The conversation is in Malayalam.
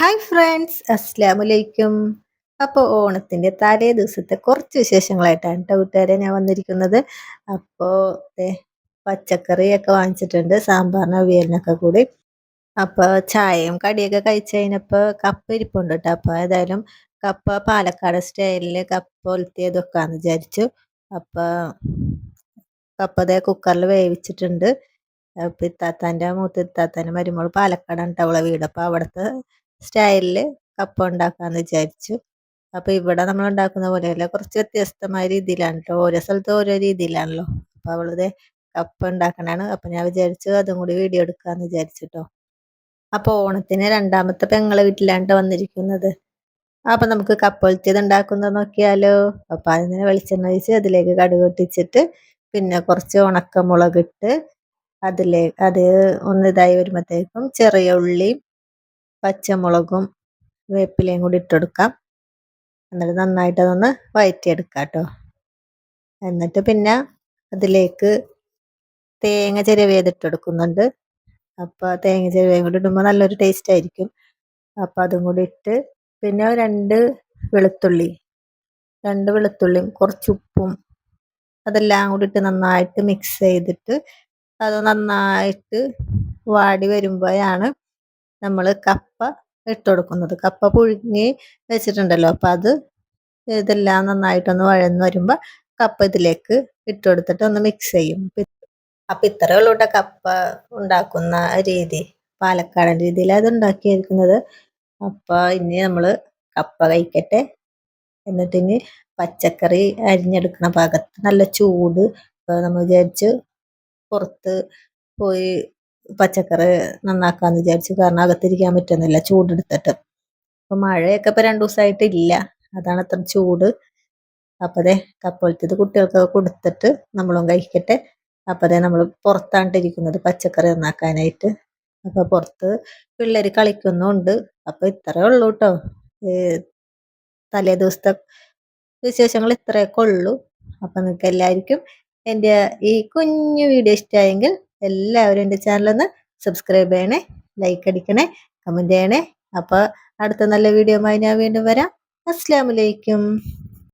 ഹായ് ഫ്രണ്ട്സ് അസ്ലാമലൈക്കും അപ്പോൾ ഓണത്തിന്റെ തലേ ദിവസത്തെ കുറച്ച് വിശേഷങ്ങളായിട്ടാണ് കേട്ടോ കൂട്ടുകാരെ ഞാൻ വന്നിരിക്കുന്നത്. അപ്പോൾ പച്ചക്കറിയൊക്കെ വാങ്ങിച്ചിട്ടുണ്ട് സാമ്പാറിന് അവിയലിനൊക്കെ കൂടി. അപ്പോൾ ചായയും കടിയൊക്കെ കഴിച്ച് കഴിഞ്ഞപ്പോൾ കപ്പ ഇരിപ്പുണ്ട് കേട്ടോ അപ്പോൾ ഏതായാലും കപ്പ പാലക്കാട് സ്റ്റൈലിൽ കപ്പ ഒലത്തിയതൊക്കെയാണെന്ന് വിചാരിച്ചു. അപ്പോൾ കപ്പ അതേ കുക്കറിൽ വേവിച്ചിട്ടുണ്ട്. ഇത്താത്താന്റെ മൂത്ത ഇത്താത്താന്റെ മരുമോൾ പാലക്കാടാണ് കേട്ടോ അവളെ വീട്. അപ്പോൾ അവിടുത്തെ സ്റ്റൈലിൽ കപ്പ ഉണ്ടാക്കാമെന്ന് വിചാരിച്ചു. അപ്പോൾ ഇവിടെ നമ്മൾ ഉണ്ടാക്കുന്ന പോലെയല്ല കുറച്ച് വ്യത്യസ്തമായ രീതിയിലാണ് കേട്ടോ ഓരോ സ്ഥലത്തും ഓരോ രീതിയിലാണല്ലോ. അപ്പോൾ അവളത് കപ്പ ഉണ്ടാക്കണതാണ്. അപ്പോൾ ഞാൻ വിചാരിച്ചു അതും കൂടി വീഡിയോ എടുക്കാമെന്ന് വിചാരിച്ചിട്ടോ. അപ്പൊ അപ്പോൾ ഓണത്തിന് രണ്ടാമത്തെ പെങ്ങളെ വീട്ടിലാണ് വന്നിരിക്കുന്നത്. അപ്പോൾ നമുക്ക് കപ്പൊളിച്ചത് ഉണ്ടാക്കുന്നത് നോക്കിയാലോ? അപ്പോൾ അതിനെ വെളിച്ചെണ്ണ ഒഴിച്ച് അതിലേക്ക് കടുക് പൊട്ടിച്ചിട്ട് പിന്നെ കുറച്ച് ഉണക്കമുളകിട്ട് അതിലേ അത് ഒന്ന് ഇതായി വരുമ്പോഴത്തേക്കും ചെറിയ ഉള്ളിയും പച്ചമുളകും വേപ്പിലയും കൂടി ഇട്ടെടുക്കാം. എന്നിട്ട് നന്നായിട്ട് അതൊന്ന് വഴറ്റിയെടുക്കാം കേട്ടോ എന്നിട്ട് പിന്നെ അതിലേക്ക് തേങ്ങ ചിരവിയത് ഇട്ടെടുക്കുന്നുണ്ട്. അപ്പോൾ തേങ്ങ ചിരവിയും കൂടി ഇടുമ്പോൾ നല്ലൊരു ടേസ്റ്റ് ആയിരിക്കും അപ്പോൾ അതും കൂടി ഇട്ട് പിന്നെ രണ്ട് വെളുത്തുള്ളി രണ്ട് വെളുത്തുള്ളിയും കുറച്ച് ഉപ്പും അതെല്ലാം കൂടി ഇട്ട് നന്നായിട്ട് മിക്സ് ചെയ്തിട്ട് അത് നന്നായിട്ട് വാടി വരുമ്പോഴാണ് നമ്മൾ കപ്പ ഇട്ട് കൊടുക്കുന്നത് കപ്പ പുഴുങ്ങി വെച്ചിട്ടുണ്ടല്ലോ. അപ്പം അത് ഇതെല്ലാം നന്നായിട്ടൊന്ന് വഴന്ന് വരുമ്പോൾ കപ്പ ഇതിലേക്ക് ഇട്ട് കൊടുത്തിട്ട് ഒന്ന് മിക്സ് ചെയ്യും. അപ്പം ഇത്രയേ ഉള്ളൂ കപ്പ ഉണ്ടാക്കുന്ന രീതി. പാലക്കാടൻ രീതിയിൽ അത് ഉണ്ടാക്കിയിരിക്കുന്നത്. അപ്പോൾ ഇനി നമ്മൾ കപ്പ കഴിക്കട്ടെ. എന്നിട്ട് ഇനി പച്ചക്കറി അരിഞ്ഞെടുക്കുന്ന ഭാഗത്ത് നല്ല ചൂട്. നമ്മൾ വിചാരിച്ച് പുറത്ത് പോയി പച്ചക്കറി നന്നാക്കാന്ന് വിചാരിച്ചു. കാരണം അകത്തിരിക്കാൻ പറ്റുന്നില്ല ചൂടെടുത്തിട്ട്. അപ്പൊ മഴയൊക്കെ ഇപ്പൊ രണ്ടു ദിവസമായിട്ട് ഇല്ല. അതാണ് അത്ര ചൂട്. അപ്പതേ കപ്പോലത്തത് കുട്ടികൾക്ക് കൊടുത്തിട്ട് നമ്മളും കഴിക്കട്ടെ. അപ്പതേ നമ്മൾ പുറത്താണ്ടിരിക്കുന്നത് പച്ചക്കറി നന്നാക്കാനായിട്ട്. അപ്പൊ പുറത്ത് പിള്ളേർ കളിക്കുന്നുണ്ട്. അപ്പൊ ഇത്രേ ഉള്ളൂ കേട്ടോ തലേ ദിവസത്തെ വിശേഷങ്ങൾ ഇത്രയൊക്കെ ഉള്ളൂ. അപ്പൊ നിങ്ങൾക്ക് എല്ലാവർക്കും എന്റെ ഈ കുഞ്ഞു വീഡിയോ ഇഷ്ടമായെങ്കിൽ എല്ലാവരും എന്റെ ചാനലൊന്ന് സബ്സ്ക്രൈബ് ചെയ്യണേ ലൈക്ക് അടിക്കണേ കമന്റ് ചെയ്യണേ. അപ്പോൾ അടുത്ത നല്ല വീഡിയോ ഞാൻ വീണ്ടും വരാം. അസ്സാം വലൈക്കും